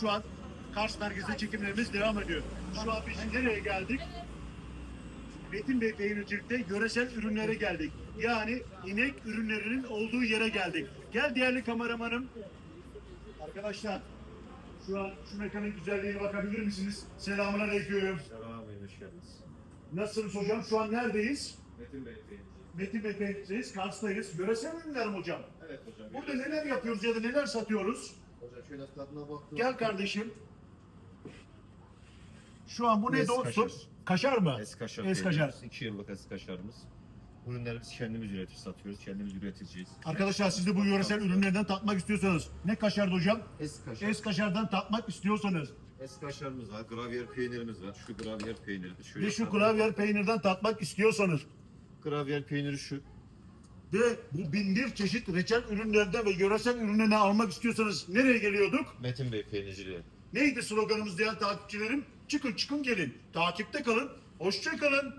Şu an Kars merkezde çekimlerimiz devam ediyor. Şu an biz nereye geldik? Metin Bey Peynircilik'te yöresel ürünlere geldik. Yani inek ürünlerinin olduğu yere geldik. Gel değerli kameramanım. Arkadaşlar şu an şu mekanın güzelliğine bakabilir misiniz? Selamun aleyküm. Selam Bey, hoş geldiniz. Nasılsınız hocam? Şu an neredeyiz? Metin Bey Bey. Metin Bey Peynircilik'teyiz. Kars'tayız. Yöresel ürünler mi hocam? Evet hocam. Burada neler yapıyoruz ya da neler satıyoruz? Hocam şöyle tadına baktım. Gel kardeşim. Şu an bu ne Es dostum? kaşar. Kaşar mı? Eskaşar. Eskaşar. 2 yıllık eskaşarımız. Bu ürünleri biz kendimiz üretir satıyoruz. Kendimiz üreticiyiz. Arkadaşlar siz de bu yöresel ürünlerden tatmak istiyorsanız ne kaşardı hocam? Eskaşar. Es kaşardan tatmak istiyorsanız Eskaşarımız var. Gravyer peynirimiz var. Şu gravyer peyniri. Şöyle ve şu klavyer peynirden tatmak istiyorsanız Gravyer peyniri şu. Ve bu bin bir çeşit reçel ürünlerden ve yöresel ürünlerini almak istiyorsanız nereye geliyorduk? Metin Bey peynirciliği. Neydi sloganımız diyen takipçilerim? Çıkın çıkın gelin. Takipte kalın. Hoşça kalın.